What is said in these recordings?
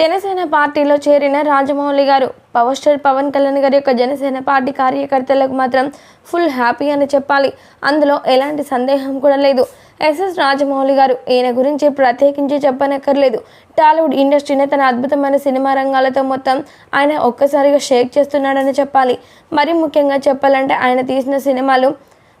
జనసేన పార్టీలో చేరిన రాజమౌళి గారు పవర్ స్టార్ పవన్ కళ్యాణ్ గారి యొక్క జనసేన పార్టీ కార్యకర్తలకు మాత్రం ఫుల్ హ్యాపీ అని చెప్పాలి. అందులో ఎలాంటి సందేహం కూడా లేదు. ఎస్ఎస్ రాజమౌళి గారు ఈయన గురించి ప్రత్యేకించి చెప్పనక్కర్లేదు. టాలీవుడ్ ఇండస్ట్రీని తన అద్భుతమైన సినిమా రంగాలతో మొత్తం ఆయన ఒక్కసారిగా షేక్ చేస్తున్నాడని చెప్పాలి. మరి ముఖ్యంగా చెప్పాలంటే ఆయన తీసిన సినిమాలు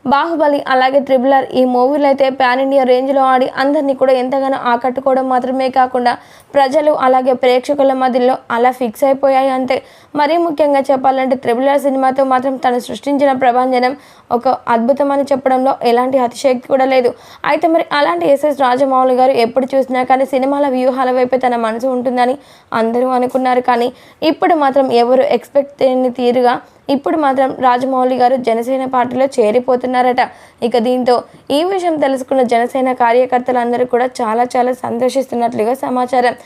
బాహుబలి అలాగే త్రిబుల్ ఆర్ ఈ మూవీలు అయితే పాన్ ఇండియా రేంజ్లో ఆడి అందరినీ కూడా ఎంతగానో ఆకట్టుకోవడం మాత్రమే కాకుండా ప్రజలు అలాగే ప్రేక్షకుల మధ్యలో అలా ఫిక్స్ అయిపోయాయి అంతే. మరీ ముఖ్యంగా చెప్పాలంటే త్రిబుల్ ఆర్ సినిమాతో మాత్రం తను సృష్టించిన ప్రభంజనం ఒక అద్భుతమని చెప్పడంలో ఎలాంటి అతిశక్తి కూడా లేదు. అయితే మరి అలాంటి ఎస్ఎస్ రాజమౌళి గారు ఎప్పుడు చూసినా కానీ సినిమాల వ్యూహాల వైపే తన మనసు ఉంటుందని అందరూ అనుకున్నారు కానీ ఇప్పుడు మాత్రం ఎవరు ఎక్స్పెక్ట్ చేయని తీరుగా ఇప్పుడు మాత్రం రాజమౌళి గారు జనసేన పార్టీలో చేరిపోతున్నారట. ఇక దీంతో ఈ విషయం తెలుసుకున్న జనసేన కార్యకర్తలందరూ కూడా చాలా చాలా సంతోషిస్తున్నట్లుగా సమాచారం.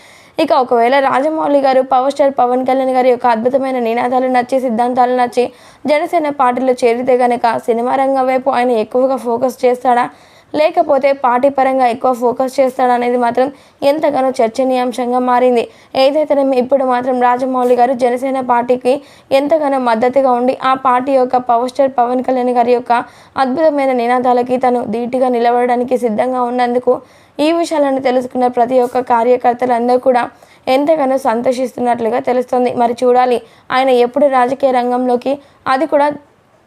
ఇక ఒకవేళ రాజమౌళి గారు పవర్ స్టార్ పవన్ కళ్యాణ్ గారి యొక్క అద్భుతమైన నినాదాలు నచ్చి సిద్ధాంతాలు నచ్చి జనసేన పార్టీలో చేరితే గనక సినిమా రంగం వైపు ఆయన ఎక్కువగా ఫోకస్ చేస్తాడా? లేకపోతే పార్టీ పరంగా ఎక్కువ ఫోకస్ చేస్తాడనేది మాత్రం ఎంతగానో చర్చనీయాంశంగా మారింది. ఏదైతే ఇప్పుడు మాత్రం రాజమౌళి గారు జనసేన పార్టీకి ఎంతగానో మద్దతుగా ఉండి ఆ పార్టీ యొక్క పవర్ స్టార్ పవన్ కళ్యాణ్ గారి యొక్క అద్భుతమైన నినాదాలకి తను ధీటుగా నిలబడడానికి సిద్ధంగా ఉన్నందుకు ఈ విషయాలను తెలుసుకున్న ప్రతి ఒక్క కార్యకర్తలందరూ కూడా ఎంతగానో సంతోషిస్తున్నట్లుగా తెలుస్తుంది. మరి చూడాలి ఆయన ఎప్పుడు రాజకీయ రంగంలోకి అది కూడా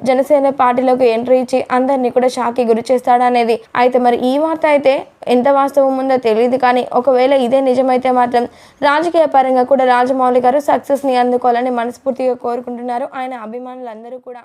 జనసేన పార్టీలోకి ఎంట్రీ ఇచ్చి అందరినీ కూడా షాకి గురి చేస్తాడనేది. అయితే మరి ఈ వార్త అయితే ఎంత వాస్తవం ఉందో తెలియదు కానీ ఒకవేళ ఇదే నిజమైతే మాత్రం రాజకీయ పరంగా కూడా రాజమౌళి గారు సక్సెస్ని అందుకోవాలని మనస్ఫూర్తిగా కోరుకుంటున్నారు. ఆయన అభిమానులందరూ కూడా.